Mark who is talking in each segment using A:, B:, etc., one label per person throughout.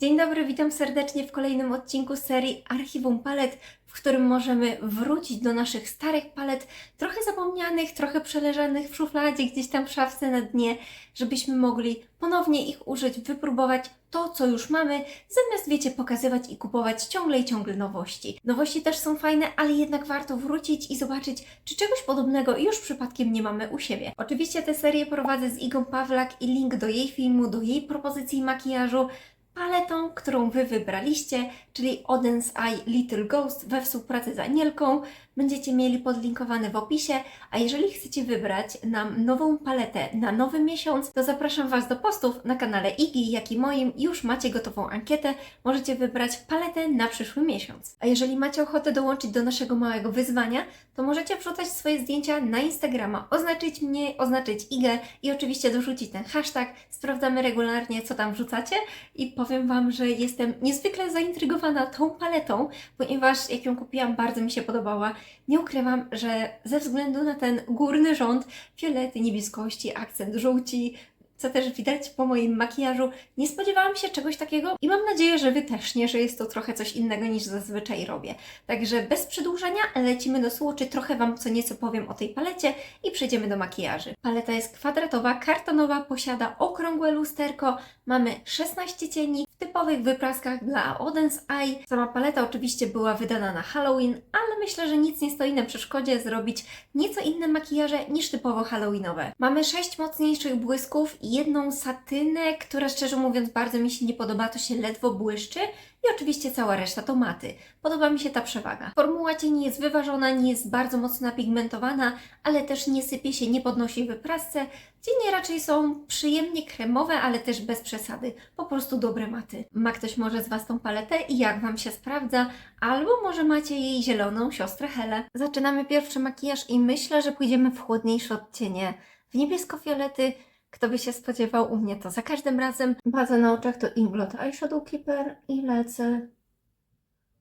A: Dzień dobry, witam serdecznie w kolejnym odcinku serii Archiwum Palet, w którym możemy wrócić do naszych starych palet, trochę zapomnianych, trochę przeleżanych w szufladzie, gdzieś tam w szafce na dnie, żebyśmy mogli ponownie ich użyć, wypróbować to, co już mamy, zamiast, wiecie, pokazywać i kupować ciągle i ciągle nowości. Nowości też są fajne, ale jednak warto wrócić i zobaczyć, czy czegoś podobnego już przypadkiem nie mamy u siebie. Oczywiście tę serię prowadzę z Igą Pawlak i link do jej filmu, do jej propozycji makijażu paletą, którą Wy wybraliście, czyli Oden's Eye Little Ghost we współpracy z Anielką. Będziecie mieli podlinkowany w opisie, a jeżeli chcecie wybrać nam nową paletę na nowy miesiąc, to zapraszam Was do postów na kanale Igi, jak i moim. Już macie gotową ankietę, możecie wybrać paletę na przyszły miesiąc. A jeżeli macie ochotę dołączyć do naszego małego wyzwania, to możecie wrzucać swoje zdjęcia na Instagrama, oznaczyć mnie, oznaczyć Igę i oczywiście dorzucić ten hashtag. Sprawdzamy regularnie, co tam wrzucacie i powiem Wam, że jestem niezwykle zaintrygowana tą paletą, ponieważ jak ją kupiłam, bardzo mi się podobała. Nie ukrywam, że ze względu na ten górny rząd, fiolety, niebieskości, akcent żółci, co też widać po moim makijażu, nie spodziewałam się czegoś takiego i mam nadzieję, że Wy też nie, że jest to trochę coś innego niż zazwyczaj robię. Także bez przedłużania lecimy do słoczy, trochę Wam co nieco powiem o tej palecie i przejdziemy do makijaży. Paleta jest kwadratowa, kartonowa, posiada okrągłe lusterko, mamy 16 cieni w typowych wypraskach dla Oden's Eye. Sama paleta oczywiście była wydana na Halloween, ale myślę, że nic nie stoi na przeszkodzie zrobić nieco inne makijaże niż typowo halloweenowe. Mamy 6 mocniejszych błysków i jedną satynę, która szczerze mówiąc bardzo mi się nie podoba, to się ledwo błyszczy i oczywiście cała reszta to maty. Podoba mi się ta przewaga. Formuła cieni jest wyważona, nie jest bardzo mocno napigmentowana, ale też nie sypie się, nie podnosi wyprasce. Cienie raczej są przyjemnie kremowe, ale też bez przesady. Po prostu dobre maty. Ma ktoś może z Was tą paletę i jak Wam się sprawdza? Albo może macie jej zieloną siostrę Helę. Zaczynamy pierwszy makijaż i myślę, że pójdziemy w chłodniejsze odcienie. W niebiesko-fiolety kto by się spodziewał u mnie to za każdym razem. Baza na oczach to Inglot Eyeshadow Keeper i lecę.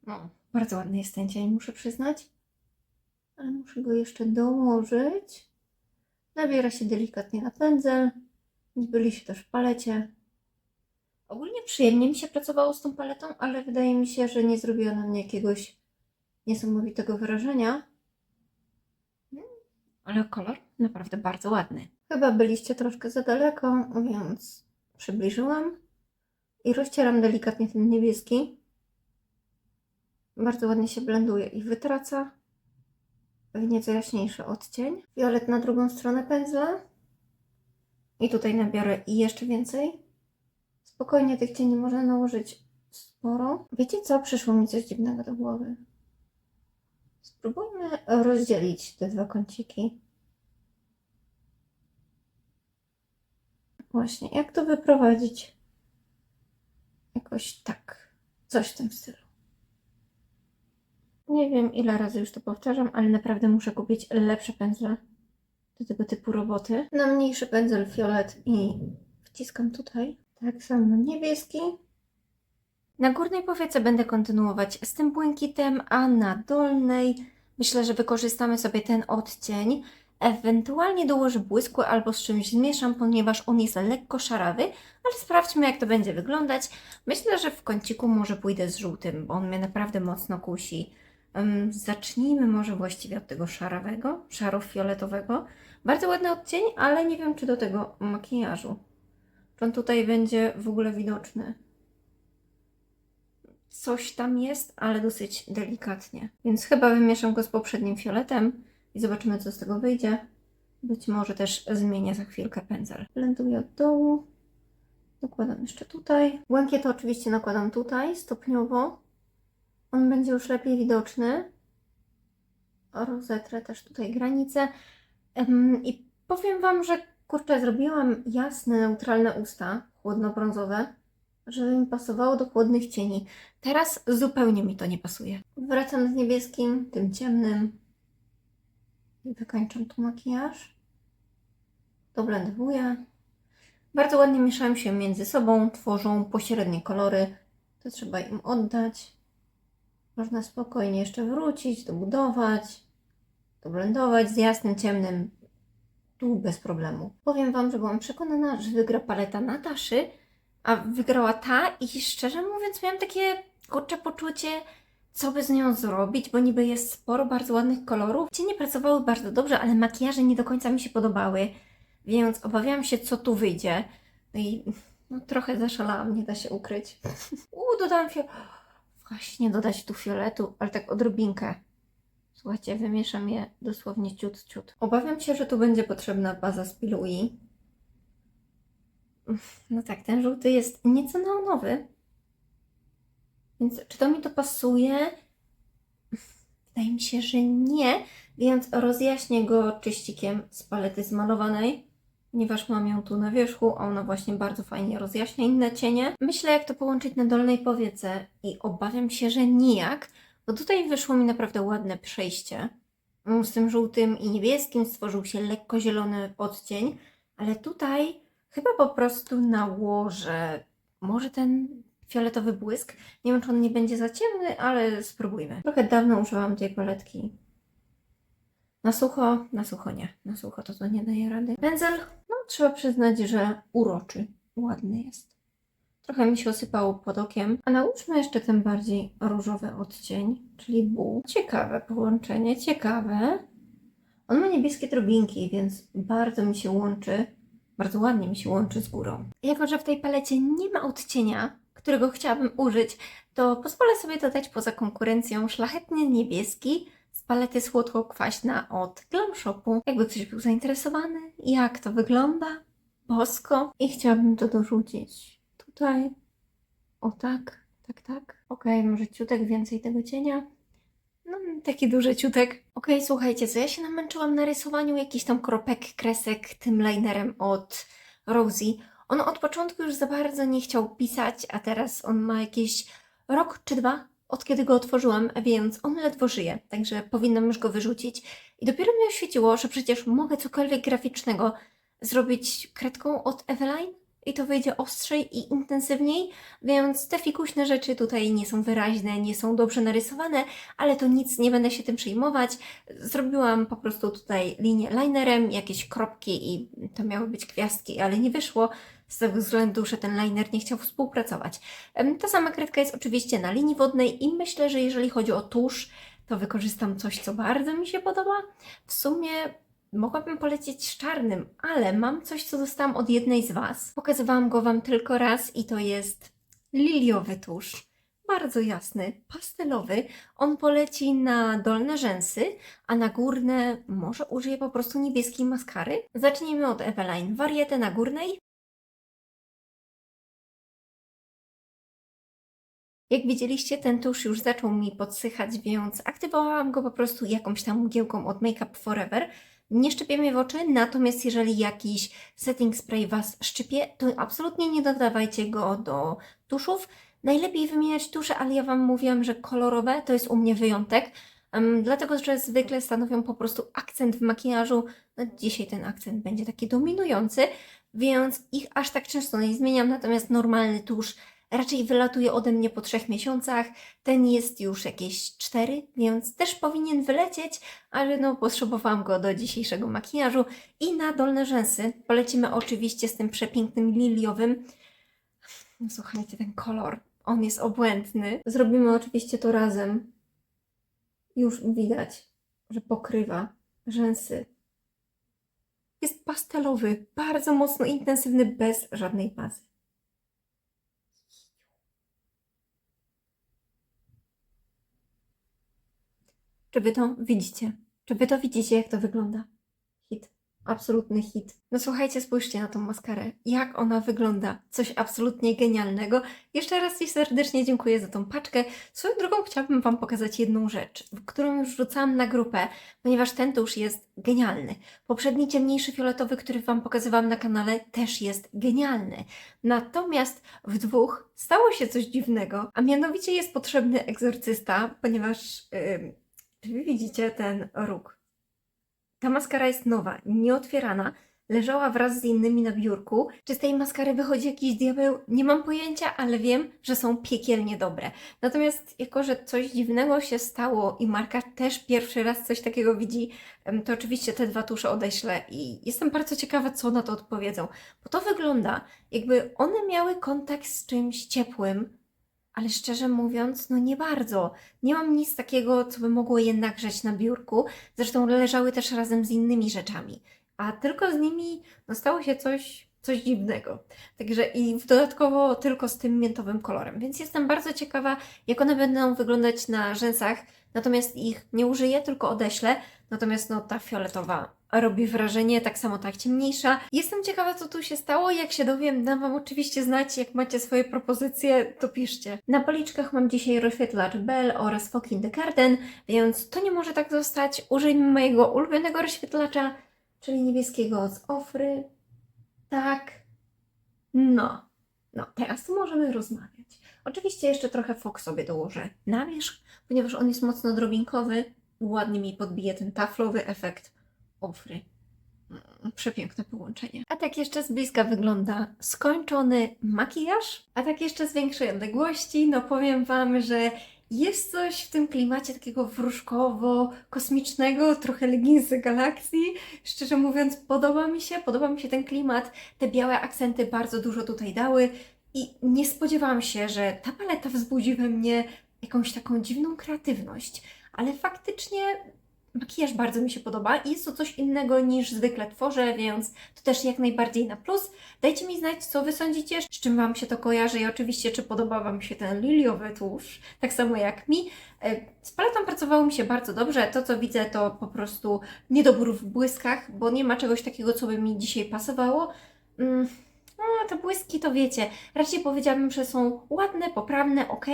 A: No, bardzo ładny jest ten cień, muszę przyznać. Ale muszę go jeszcze dołożyć. Nabiera się delikatnie na pędzel. Zbyli się też w palecie. Ogólnie przyjemnie mi się pracowało z tą paletą, ale wydaje mi się, że nie zrobiła na mnie jakiegoś niesamowitego wrażenia. Ale kolor naprawdę bardzo ładny. Chyba byliście troszkę za daleko, więc przybliżyłam i rozcieram delikatnie ten niebieski. Bardzo ładnie się blenduje i wytraca w nieco jaśniejszy odcień. Fiolet na drugą stronę pędzla. I tutaj nabiorę i jeszcze więcej. Spokojnie tych cieni można nałożyć sporo. Wiecie co? Przyszło mi coś dziwnego do głowy. Spróbujmy rozdzielić te dwa kąciki. Właśnie, jak to wyprowadzić? Jakoś tak. Coś w tym stylu. Nie wiem, ile razy już to powtarzam, ale naprawdę muszę kupić lepsze pędzle do tego typu roboty. Na mniejszy pędzel fiolet i wciskam tutaj. Tak samo niebieski. Na górnej powiece będę kontynuować z tym błękitem, a na dolnej myślę, że wykorzystamy sobie ten odcień. Ewentualnie dołożę błysku albo z czymś zmieszam, ponieważ on jest lekko szarawy, ale sprawdźmy jak to będzie wyglądać. Myślę, że w kąciku może pójdę z żółtym, bo on mnie naprawdę mocno kusi. Zacznijmy może właściwie od tego szarawego, szaro-fioletowego. Bardzo ładny odcień, ale nie wiem czy do tego makijażu. Czy on tutaj będzie w ogóle widoczny. Coś tam jest, ale dosyć delikatnie. Więc chyba wymieszam go z poprzednim fioletem i zobaczymy, co z tego wyjdzie. Być może też zmienię za chwilkę pędzel. Blenduję od dołu. Nakładam jeszcze tutaj. Błękiet oczywiście nakładam tutaj stopniowo. On będzie już lepiej widoczny. Rozetrę też tutaj granicę. Ym, I powiem Wam, że kurczę, zrobiłam jasne, neutralne usta, chłodno-brązowe, żeby mi pasowało do chłodnych cieni. Teraz zupełnie mi to nie pasuje. Wracam z niebieskim, tym ciemnym. I wykańczam tu makijaż. Doblendowuję. Bardzo ładnie mieszają się między sobą, tworzą pośrednie kolory. To trzeba im oddać. Można spokojnie jeszcze wrócić, dobudować, doblendować z jasnym, ciemnym. Tu bez problemu. Powiem Wam, że byłam przekonana, że wygra paleta Nataszy, A wygrała ta i szczerze mówiąc miałam takie kurcze poczucie, co by z nią zrobić, bo niby jest sporo bardzo ładnych kolorów. Cienie pracowały bardzo dobrze, ale makijaże nie do końca mi się podobały, więc obawiałam się, co tu wyjdzie. No i no, trochę zaszalałam, nie da się ukryć. Uuu, dodałam fio... Właśnie dodać tu fioletu, ale tak odrobinkę. Słuchajcie, wymieszam je dosłownie ciut, ciut. Obawiam się, że tu będzie potrzebna baza z Pilui. No tak, ten żółty jest nieco neonowy. Więc czy to mi to pasuje? Wydaje mi się, że nie, więc rozjaśnię go czyścikiem z palety zmalowanej, ponieważ mam ją tu na wierzchu, a ona właśnie bardzo fajnie rozjaśnia inne cienie. Myślę, jak to połączyć na dolnej powiece i obawiam się, że nijak, bo tutaj wyszło mi naprawdę ładne przejście. Z tym żółtym i niebieskim stworzył się lekko zielony odcień, ale tutaj chyba po prostu nałożę może ten fioletowy błysk. Nie wiem, czy on nie będzie za ciemny, ale spróbujmy. Trochę dawno używałam tej paletki. Na sucho, na sucho nie. Na sucho to to nie daje rady. Pędzel, no trzeba przyznać, że uroczy. Ładny jest. Trochę mi się osypało pod okiem. A nałóżmy jeszcze ten bardziej różowy odcień, czyli bu. Ciekawe połączenie, ciekawe. On ma niebieskie drobinki, więc bardzo mi się łączy, bardzo ładnie mi się łączy z górą. Jako, że w tej palecie nie ma odcienia, którego chciałabym użyć, to pozwolę sobie dodać poza konkurencją szlachetny niebieski z palety słodko-kwaśna od Glam Shopu. Jakby ktoś był zainteresowany, jak to wygląda, bosko. I chciałabym to dorzucić tutaj. O tak, tak, tak. Okej, może ciutek więcej tego cienia. No, taki duży ciutek. Okej, słuchajcie, co ja się namęczyłam na rysowaniu jakichś tam kropek, kresek tym linerem od Rosie. On od początku już za bardzo nie chciał pisać, a teraz on ma jakieś rok czy dwa, od kiedy go otworzyłam, więc on ledwo żyje, także powinnam już go wyrzucić. I dopiero mi oświeciło, że przecież mogę cokolwiek graficznego zrobić kredką od Eveline i to wyjdzie ostrzej i intensywniej, więc te fikuśne rzeczy tutaj nie są wyraźne, nie są dobrze narysowane, ale to nic, nie będę się tym przejmować. Zrobiłam po prostu tutaj linię linerem, jakieś kropki i to miały być gwiazdki, ale nie wyszło z tego względu, że ten liner nie chciał współpracować. Ta sama kredka jest oczywiście na linii wodnej i myślę, że jeżeli chodzi o tusz, to wykorzystam coś, co bardzo mi się podoba. W sumie mogłabym polecieć z czarnym, ale mam coś, co dostałam od jednej z Was. Pokazywałam go Wam tylko raz i to jest liliowy tusz. Bardzo jasny, pastelowy. On poleci na dolne rzęsy, a na górne może użyję po prostu niebieskiej maskary. Zacznijmy od Eveline. Warietę na górnej. Jak widzieliście, ten tusz już zaczął mi podsychać, więc aktywowałam go po prostu jakąś tam mgiełką od Make Up Forever. Nie szczypie w oczy, natomiast jeżeli jakiś setting spray Was szczypie, to absolutnie nie dodawajcie go do tuszów. Najlepiej wymieniać tusze, ale ja Wam mówiłam, że kolorowe to jest u mnie wyjątek, em, dlatego że zwykle stanowią po prostu akcent w makijażu. No, dzisiaj ten akcent będzie taki dominujący, więc ich aż tak często nie zmieniam, natomiast normalny tusz raczej wylatuje ode mnie po trzech miesiącach. Ten jest już jakieś cztery, więc też powinien wylecieć, ale no potrzebowałam go do dzisiejszego makijażu. I na dolne rzęsy polecimy oczywiście z tym przepięknym liliowym. No słuchajcie, ten kolor, on jest obłędny. Zrobimy oczywiście to razem. Już widać, że pokrywa rzęsy. Jest pastelowy, bardzo mocno intensywny, bez żadnej bazy. Czy wy to widzicie? Czy wy to widzicie, jak to wygląda? Hit. Absolutny hit. No słuchajcie, spójrzcie na tą maskarę. Jak ona wygląda. Coś absolutnie genialnego. Jeszcze raz Ci serdecznie dziękuję za tą paczkę. Swoją drogą chciałabym Wam pokazać jedną rzecz, którą już wrzucałam na grupę, ponieważ ten tusz jest genialny. Poprzedni ciemniejszy fioletowy, który Wam pokazywałam na kanale, też jest genialny. Natomiast w dwóch stało się coś dziwnego, a mianowicie jest potrzebny egzorcysta, ponieważ... Yy, czy wy widzicie ten róg? Ta maskara jest nowa, nieotwierana. leżała wraz z innymi na biurku. Czy z tej maskary wychodzi jakiś diabeł? Nie mam pojęcia, ale wiem, że są piekielnie dobre. Natomiast jako, że coś dziwnego się stało i Marka też pierwszy raz coś takiego widzi, to oczywiście te dwa tusze odeślę i jestem bardzo ciekawa, co na to odpowiedzą. Bo to wygląda, jakby one miały kontakt z czymś ciepłym, ale szczerze mówiąc, no nie bardzo. Nie mam nic takiego, co by mogło je na biurku. Zresztą leżały też razem z innymi rzeczami. A tylko z nimi no, stało się coś, coś dziwnego. Także i dodatkowo tylko z tym miętowym kolorem. Więc jestem bardzo ciekawa, jak one będą wyglądać na rzęsach. Natomiast ich nie użyję, tylko odeślę. Natomiast no, ta fioletowa robi wrażenie, tak samo ta ciemniejsza. Jestem ciekawa, co tu się stało. Jak się dowiem, dam Wam oczywiście znać. Jak macie swoje propozycje, to piszcie. Na policzkach mam dzisiaj rozświetlacz Bell oraz Fog in the Garden, więc to nie może tak zostać. Użyjmy mojego ulubionego rozświetlacza, czyli niebieskiego z Ofry. Tak. No. No, teraz możemy rozmawiać. Oczywiście jeszcze trochę fok sobie dołożę na wierzch, ponieważ on jest mocno drobinkowy. Ładnie mi podbije ten taflowy efekt ofry. Mm, Przepiękne połączenie. A tak jeszcze z bliska wygląda skończony makijaż. A tak jeszcze z większej odległości, no powiem Wam, że jest coś w tym klimacie takiego wróżkowo-kosmicznego, trochę leginsy galakcji. Szczerze mówiąc, podoba mi się, podoba mi się ten klimat. Te białe akcenty bardzo dużo tutaj dały i nie spodziewałam się, że ta paleta wzbudzi we mnie jakąś taką dziwną kreatywność. Ale faktycznie makijaż bardzo mi się podoba i jest to coś innego niż zwykle tworzę, więc to też jak najbardziej na plus. Dajcie mi znać, co Wy sądzicie, z czym Wam się to kojarzy i oczywiście, czy podoba Wam się ten liliowy tłuszcz, tak samo jak mi. E, Z paletą pracowało mi się bardzo dobrze. To, co widzę, to po prostu niedobór w błyskach, bo nie ma czegoś takiego, co by mi dzisiaj pasowało. Mm, No, te błyski to wiecie, raczej powiedziałabym, że są ładne, poprawne, ok.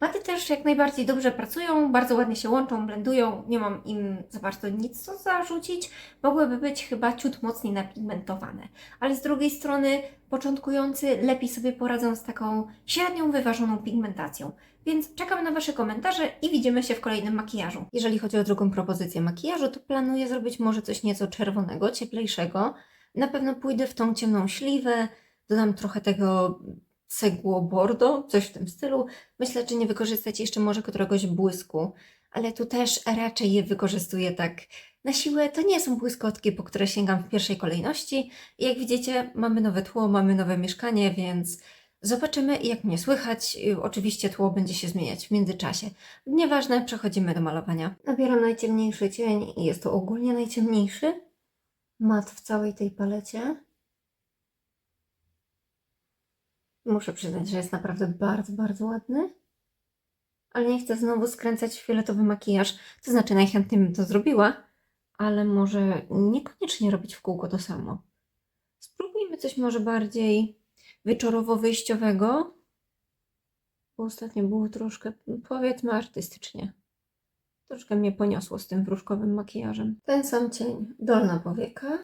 A: Maty też jak najbardziej dobrze pracują, bardzo ładnie się łączą, blendują, nie mam im za bardzo nic co zarzucić. Mogłyby być chyba ciut mocniej napigmentowane. Ale z drugiej strony początkujący lepiej sobie poradzą z taką średnią, wyważoną pigmentacją. Więc czekam na Wasze komentarze i widzimy się w kolejnym makijażu. Jeżeli chodzi o drugą propozycję makijażu, to planuję zrobić może coś nieco czerwonego, cieplejszego. Na pewno pójdę w tą ciemną śliwę, dodam trochę tego cegło coś w tym stylu. Myślę, czy nie wykorzystać jeszcze może któregoś błysku, ale tu też raczej je wykorzystuję tak na siłę. To nie są błyskotki, po które sięgam w pierwszej kolejności. Jak widzicie, mamy nowe tło, mamy nowe mieszkanie, więc zobaczymy jak mnie słychać. Y, Oczywiście tło będzie się zmieniać w międzyczasie. Nieważne, przechodzimy do malowania. Nabieram najciemniejszy cień i jest to ogólnie najciemniejszy mat w całej tej palecie. Muszę przyznać, że jest naprawdę bardzo, bardzo ładny. Ale nie chcę znowu skręcać fioletowy makijaż. To znaczy, najchętniej bym to zrobiła, ale może niekoniecznie robić w kółko to samo. Spróbujmy coś może bardziej wieczorowo-wyjściowego. Bo ostatnio było troszkę, powiedzmy, artystycznie. Troszkę mnie poniosło z tym wróżkowym makijażem. Ten sam cień, dolna powieka.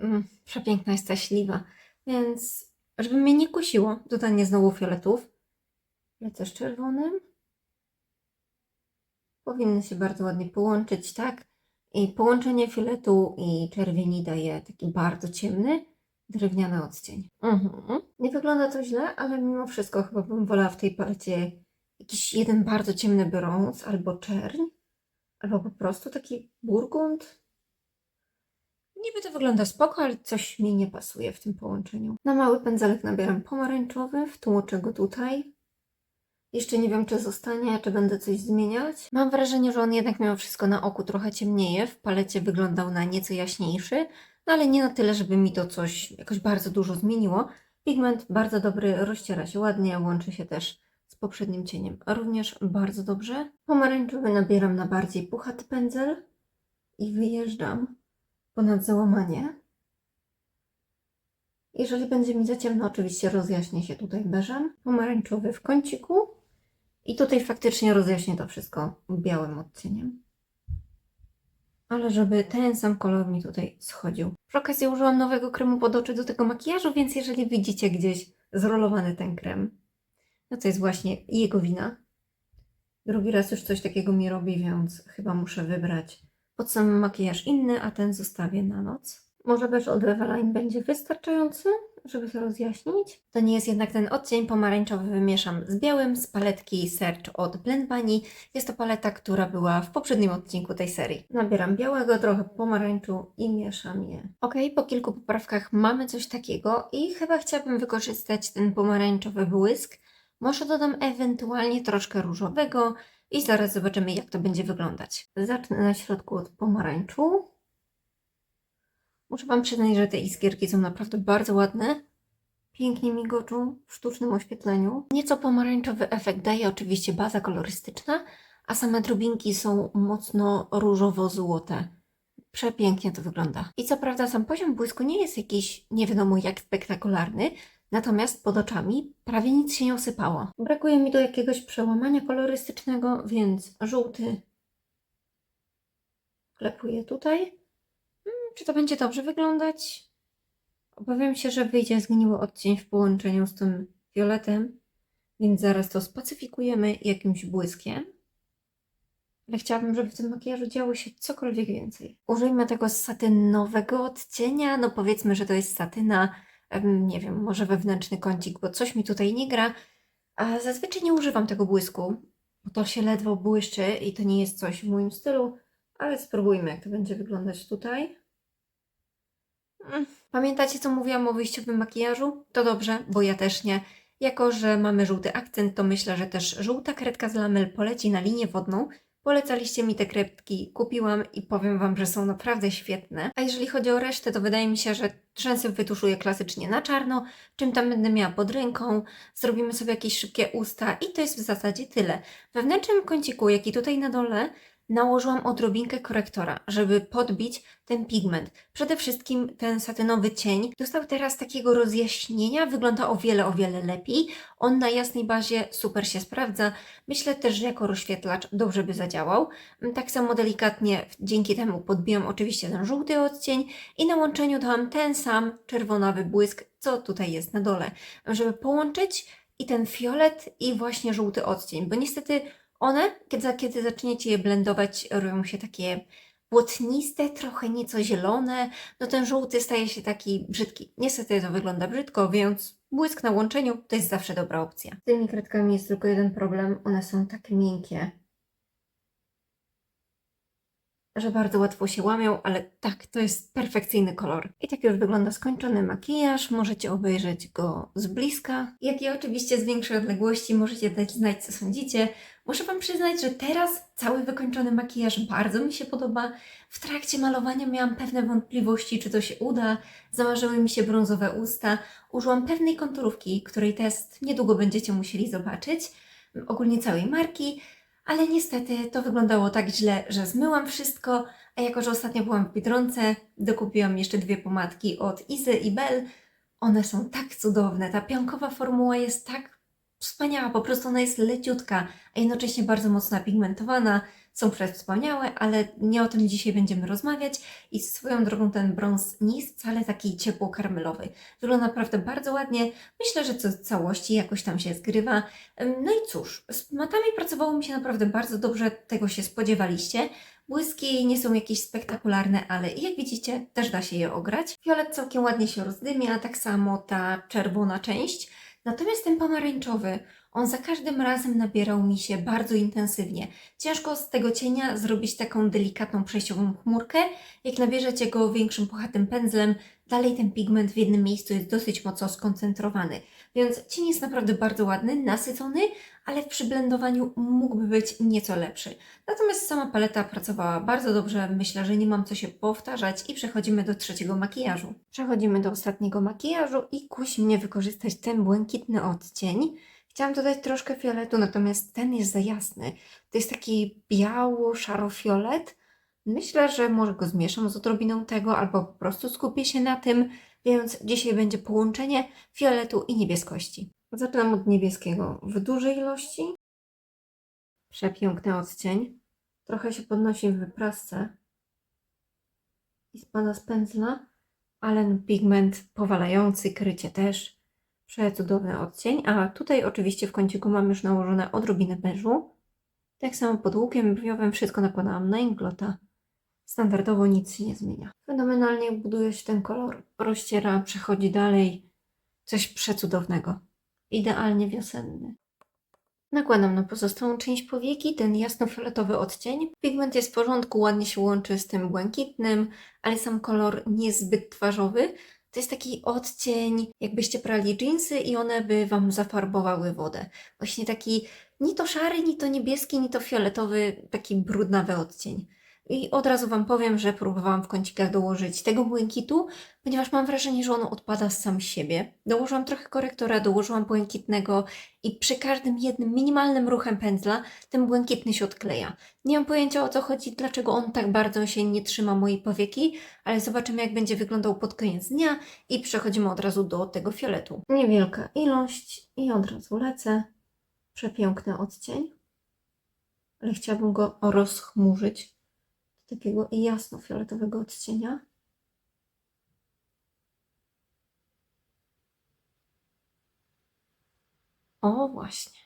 A: Mm, przepiękna jest ta śliwa, więc żeby mnie nie kusiło, dodanie znowu fioletów. Lecę z czerwonym. Powinny się bardzo ładnie połączyć, tak? I połączenie fioletu i czerwieni daje taki bardzo ciemny, drewniany odcień. Mhm. Nie wygląda to źle, ale mimo wszystko chyba bym wolała w tej palecie jakiś jeden bardzo ciemny brąz albo czerń, albo po prostu taki burgund. Niby to wygląda spoko, ale coś mi nie pasuje w tym połączeniu. Na mały pędzelek nabieram pomarańczowy, wtłoczę go tutaj. Jeszcze nie wiem, czy zostanie, czy będę coś zmieniać. Mam wrażenie, że on jednak mimo wszystko na oku trochę ciemnieje. W palecie wyglądał na nieco jaśniejszy, no ale nie na tyle, żeby mi to coś jakoś bardzo dużo zmieniło. Pigment bardzo dobry, rozciera się ładnie, łączy się też z poprzednim cieniem. Również bardzo dobrze. Pomarańczowy nabieram na bardziej puchaty pędzel i wyjeżdżam ponad załamanie. Jeżeli będzie mi za ciemno, oczywiście rozjaśnię się tutaj beżem. Pomarańczowy w kąciku. I tutaj faktycznie rozjaśnię to wszystko białym odcieniem. Ale żeby ten sam kolor mi tutaj schodził. Przy okazji użyłam nowego kremu pod oczy do tego makijażu, więc jeżeli widzicie gdzieś zrolowany ten krem, no to jest właśnie jego wina. Drugi raz już coś takiego mi robi, więc chyba muszę wybrać Pod sam makijaż inny, a ten zostawię na noc. Może też od Eveline będzie wystarczający, żeby to rozjaśnić. To nie jest jednak ten odcień pomarańczowy, wymieszam z białym z paletki Search od Blend Bunny. Jest to paleta, która była w poprzednim odcinku tej serii. Nabieram białego, trochę pomarańczu i mieszam je. Ok, po kilku poprawkach mamy coś takiego i chyba chciałabym wykorzystać ten pomarańczowy błysk. Może dodam ewentualnie troszkę różowego i zaraz zobaczymy, jak to będzie wyglądać. Zacznę na środku od pomarańczu. Muszę Wam przyznać, że te iskierki są naprawdę bardzo ładne. Pięknie migoczą w sztucznym oświetleniu. Nieco pomarańczowy efekt daje oczywiście baza kolorystyczna, a same drobinki są mocno różowo-złote. Przepięknie to wygląda. I co prawda sam poziom błysku nie jest jakiś nie wiadomo jak spektakularny, natomiast pod oczami prawie nic się nie osypało. Brakuje mi do jakiegoś przełamania kolorystycznego, więc żółty klepuję tutaj. Czy to będzie dobrze wyglądać? Obawiam się, że wyjdzie zgniły odcień w połączeniu z tym fioletem, więc zaraz to spacyfikujemy jakimś błyskiem. Ale chciałabym, żeby w tym makijażu działo się cokolwiek więcej. Użyjmy tego satynowego odcienia, no powiedzmy, że to jest satyna, nie wiem, może wewnętrzny kącik, bo coś mi tutaj nie gra, a zazwyczaj nie używam tego błysku, bo to się ledwo błyszczy i to nie jest coś w moim stylu, ale spróbujmy, jak to będzie wyglądać tutaj. Mm, Pamiętacie, co mówiłam o wyjściowym makijażu? To dobrze, bo ja też nie. Jako, że mamy żółty akcent, to myślę, że też żółta kredka z lamel poleci na linię wodną. Polecaliście mi te kredki, kupiłam i powiem Wam, że są naprawdę świetne. A jeżeli chodzi o resztę, to wydaje mi się, że rzęsy wytuszuję klasycznie na czarno, czym tam będę miała pod ręką, zrobimy sobie jakieś szybkie usta i to jest w zasadzie tyle. W wewnętrznym kąciku, jak i tutaj na dole, nałożyłam odrobinkę korektora, żeby podbić ten pigment. Przede wszystkim ten satynowy cień dostał teraz takiego rozjaśnienia, wygląda o wiele, o wiele lepiej. On na jasnej bazie super się sprawdza. Myślę też, że jako rozświetlacz dobrze by zadziałał. Tak samo delikatnie dzięki temu podbiłam oczywiście ten żółty odcień i na łączeniu dałam ten sam czerwonawy błysk, co tutaj jest na dole, żeby połączyć i ten fiolet i właśnie żółty odcień, bo niestety one, kiedy, kiedy zaczniecie je blendować, robią się takie błotniste, trochę nieco zielone. No ten żółty staje się taki brzydki. Niestety to wygląda brzydko, więc błysk na łączeniu to jest zawsze dobra opcja. Z tymi kredkami jest tylko jeden problem. One są tak miękkie, że bardzo łatwo się łamią, ale tak, to jest perfekcyjny kolor. I tak już wygląda skończony makijaż. Możecie obejrzeć go z bliska, jak i oczywiście z większej odległości. Możecie dać znać, co sądzicie. Muszę Wam przyznać, że teraz cały wykończony makijaż bardzo mi się podoba. W trakcie malowania miałam pewne wątpliwości, czy to się uda. Zamarzyły mi się brązowe usta. Użyłam pewnej konturówki, której test niedługo będziecie musieli zobaczyć. Ogólnie całej marki. Ale niestety to wyglądało tak źle, że zmyłam wszystko, a jako, że ostatnio byłam w Biedronce, dokupiłam jeszcze dwie pomadki od Izy i Bell. One są tak cudowne, ta piankowa formuła jest tak wspaniała, po prostu ona jest leciutka, a jednocześnie bardzo mocno pigmentowana. Są wspaniałe, ale nie o tym dzisiaj będziemy rozmawiać. I swoją drogą ten brąz nie jest wcale taki ciepło-karmelowy. Wygląda naprawdę bardzo ładnie. Myślę, że co w całości jakoś tam się zgrywa. No i cóż, z matami pracowało mi się naprawdę bardzo dobrze, tego się spodziewaliście. Błyski nie są jakieś spektakularne, ale jak widzicie, też da się je ograć. Fiolet całkiem ładnie się rozdymia, tak samo ta czerwona część. Natomiast ten pomarańczowy, on za każdym razem nabierał mi się bardzo intensywnie. Ciężko z tego cienia zrobić taką delikatną przejściową chmurkę. Jak nabierzecie go większym puchatym pędzlem, dalej ten pigment w jednym miejscu jest dosyć mocno skoncentrowany. Więc cień jest naprawdę bardzo ładny, nasycony, ale w przyblendowaniu mógłby być nieco lepszy. Natomiast sama paleta pracowała bardzo dobrze, myślę, że nie mam co się powtarzać i przechodzimy do trzeciego makijażu. Przechodzimy do ostatniego makijażu i kusi mnie wykorzystać ten błękitny odcień. Chciałam dodać troszkę fioletu, natomiast ten jest za jasny. To jest taki biało-szaro-fiolet. Myślę, że może go zmieszam z odrobiną tego, albo po prostu skupię się na tym, więc dzisiaj będzie połączenie fioletu i niebieskości. Zaczynam od niebieskiego w dużej ilości. Przepiękny odcień. Trochę się podnosi w wyprasce i spada z pędzla, ale pigment powalający, krycie też. Przecudowny odcień, a tutaj oczywiście w kąciku mam już nałożone odrobinę beżu. Tak samo pod łukiem brwiowym wszystko nakładałam na inglota. Standardowo nic się nie zmienia. Fenomenalnie buduje się ten kolor. Rozciera, przechodzi dalej. Coś przecudownego. Idealnie wiosenny. Nakładam na pozostałą część powieki ten jasnofioletowy odcień. Pigment jest w porządku, ładnie się łączy z tym błękitnym, ale sam kolor nie jest zbyt twarzowy. To jest taki odcień, jakbyście prali dżinsy i one by Wam zafarbowały wodę. Właśnie taki ni to szary, ni to niebieski, ni to fioletowy, taki brudnawy odcień. I od razu Wam powiem, że próbowałam w kącikach dołożyć tego błękitu, ponieważ mam wrażenie, że on odpada sam z siebie. Dołożyłam trochę korektora, dołożyłam błękitnego i przy każdym jednym minimalnym ruchem pędzla ten błękitny się odkleja. Nie mam pojęcia o co chodzi, dlaczego on tak bardzo się nie trzyma mojej powieki, ale zobaczymy jak będzie wyglądał pod koniec dnia i przechodzimy od razu do tego fioletu. Niewielka ilość i od razu lecę. Przepiękny odcień, ale chciałabym go rozchmurzyć takiego jasno-fioletowego odcienia. O, właśnie.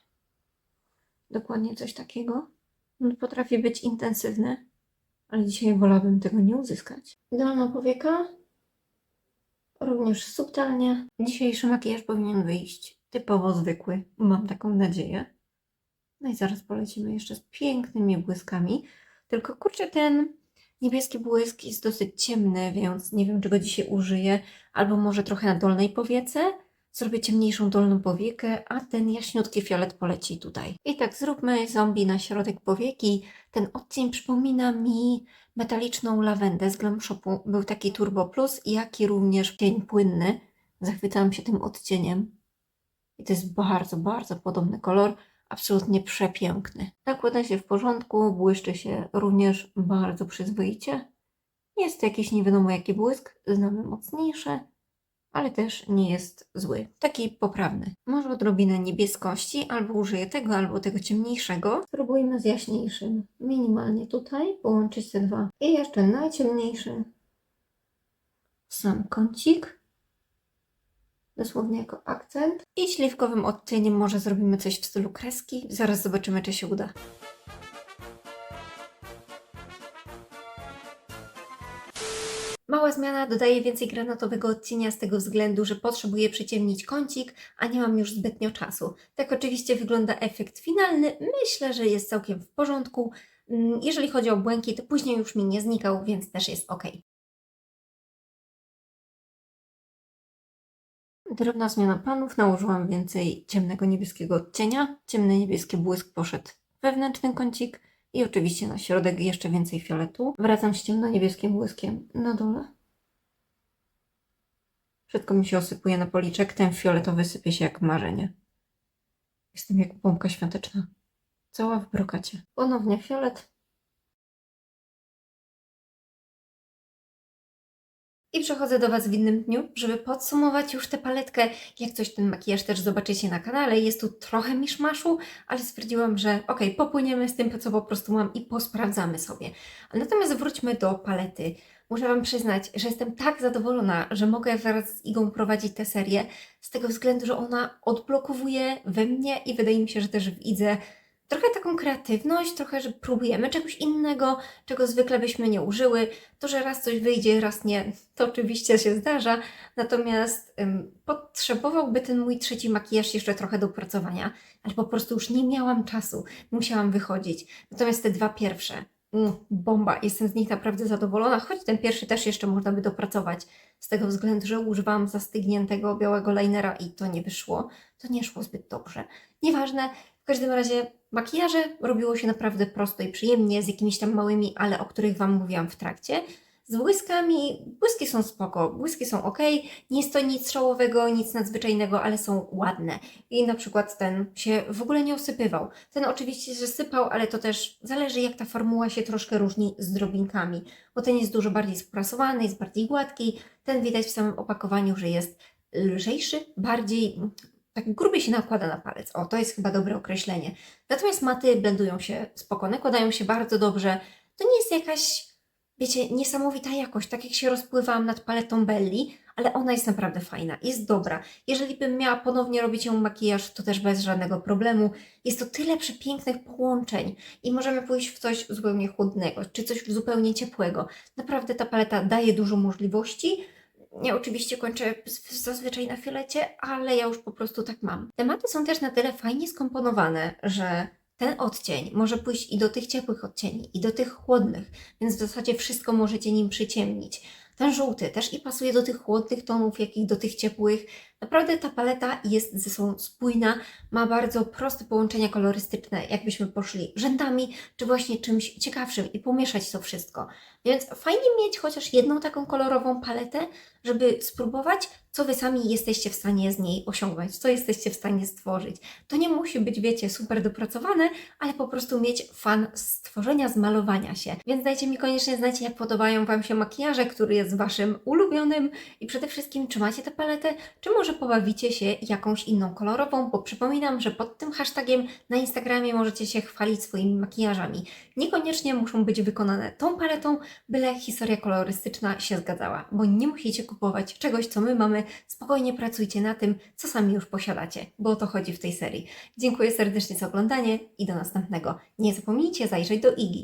A: Dokładnie coś takiego. On potrafi być intensywny, ale dzisiaj wolałabym tego nie uzyskać. Dolna powieka. Również subtelnie. Dzisiejszy makijaż powinien wyjść typowo zwykły. Mam taką nadzieję. No i zaraz polecimy jeszcze z pięknymi błyskami. Tylko kurczę, ten niebieski błysk jest dosyć ciemny, więc nie wiem, czy go dzisiaj użyję. Albo może trochę na dolnej powiece. Zrobię ciemniejszą dolną powiekę, a ten jaśniutki fiolet poleci tutaj. I tak zróbmy zombie na środek powieki. Ten odcień przypomina mi metaliczną lawendę z Glam Shopu. Był taki Turbo Plus, jak i również cień płynny. Zachwycałam się tym odcieniem. I to jest bardzo, bardzo podobny kolor. Absolutnie przepiękny. Nakłada się w porządku, błyszczy się również bardzo przyzwoicie. Jest to jakiś nie wiadomo jaki błysk, znamy mocniejsze, ale też nie jest zły. Taki poprawny. Może odrobinę niebieskości, albo użyję tego, albo tego ciemniejszego. Spróbujmy z jaśniejszym. Minimalnie tutaj połączyć te dwa. I jeszcze najciemniejszy. Sam kącik. Dosłownie jako akcent. I śliwkowym odcieniem może zrobimy coś w stylu kreski. Zaraz zobaczymy, czy się uda. Mała zmiana, dodaję więcej granatowego odcienia z tego względu, że potrzebuję przyciemnić kącik, a nie mam już zbytnio czasu. Tak oczywiście wygląda efekt finalny. Myślę, że jest całkiem w porządku. Mm, Jeżeli chodzi o błękit, później już mi nie znikał, więc też jest ok. Drobna zmiana planów, nałożyłam więcej ciemnego niebieskiego odcienia. Ciemny niebieski błysk poszedł wewnętrzny kącik i oczywiście na środek jeszcze więcej fioletu. Wracam z ciemno-niebieskim błyskiem na dole. Wszystko mi się osypuje na policzek, ten fioletowy sypie się jak marzenie. Jestem jak pompka świąteczna. Cała w brokacie. Ponownie fiolet. I przechodzę do Was w innym dniu, żeby podsumować już tę paletkę. Jak coś ten makijaż też zobaczycie na kanale. Jest tu trochę miszmaszu, ale stwierdziłam, że ok, popłyniemy z tym, co po prostu mam i posprawdzamy sobie. Natomiast wróćmy do palety. Muszę Wam przyznać, że jestem tak zadowolona, że mogę wraz z Igą prowadzić tę serię, z tego względu, że ona odblokowuje we mnie i wydaje mi się, że też w Idze trochę taką kreatywność, trochę, że próbujemy czegoś innego, czego zwykle byśmy nie użyły. To, że raz coś wyjdzie, raz nie, to oczywiście się zdarza. Natomiast ym, potrzebowałby ten mój trzeci makijaż jeszcze trochę do opracowania, ale po prostu już nie miałam czasu, musiałam wychodzić. Natomiast te dwa pierwsze, mm, bomba, jestem z nich naprawdę zadowolona, choć ten pierwszy też jeszcze można by dopracować, z tego względu, że używałam zastygniętego białego linera i to nie wyszło, to nie szło zbyt dobrze. Nieważne, w każdym razie makijaże robiło się naprawdę prosto i przyjemnie, z jakimiś tam małymi, ale o których Wam mówiłam w trakcie. Z błyskami, błyski są spoko, błyski są ok, nie jest to nic szałowego, nic nadzwyczajnego, ale są ładne. I na przykład ten się w ogóle nie osypywał. Ten oczywiście się sypał, ale to też zależy jak ta formuła się troszkę różni z drobinkami, bo ten jest dużo bardziej sprasowany, jest bardziej gładki, ten widać w samym opakowaniu, że jest lżejszy, bardziej tak grubiej się nakłada na palec. O, to jest chyba dobre określenie. Natomiast maty blendują się spoko, nakładają się bardzo dobrze. To nie jest jakaś, wiecie, niesamowita jakość. Tak jak się rozpływałam nad paletą Belli, ale ona jest naprawdę fajna, jest dobra. Jeżeli bym miała ponownie robić ją makijaż, to też bez żadnego problemu. Jest to tyle przepięknych połączeń i możemy pójść w coś zupełnie chłodnego, czy coś zupełnie ciepłego. Naprawdę ta paleta daje dużo możliwości. Ja oczywiście kończę zazwyczaj na fiolecie, ale ja już po prostu tak mam. Tematy są też na tyle fajnie skomponowane, że ten odcień może pójść i do tych ciepłych odcieni, i do tych chłodnych, więc w zasadzie wszystko możecie nim przyciemnić. Ten żółty też i pasuje do tych chłodnych tonów, jak i do tych ciepłych. Naprawdę ta paleta jest ze sobą spójna, ma bardzo proste połączenia kolorystyczne, jakbyśmy poszli rzędami, czy właśnie czymś ciekawszym i pomieszać to wszystko. Więc fajnie mieć chociaż jedną taką kolorową paletę, żeby spróbować, co Wy sami jesteście w stanie z niej osiągnąć, co jesteście w stanie stworzyć. To nie musi być, wiecie, super dopracowane, ale po prostu mieć fan z tworzenia, z malowania się. Więc dajcie mi koniecznie znać, jak podobają Wam się makijaże, który jest Waszym ulubionym i przede wszystkim, czy macie tę paletę, czy może pobawicie się jakąś inną kolorową, bo przypominam, że pod tym hashtagiem na Instagramie możecie się chwalić swoimi makijażami. Niekoniecznie muszą być wykonane tą paletą, byle historia kolorystyczna się zgadzała, bo nie musicie kupować czegoś, co my mamy. Spokojnie pracujcie na tym, co sami już posiadacie, bo o to chodzi w tej serii. Dziękuję serdecznie za oglądanie i do następnego. Nie zapomnijcie zajrzeć do Igi.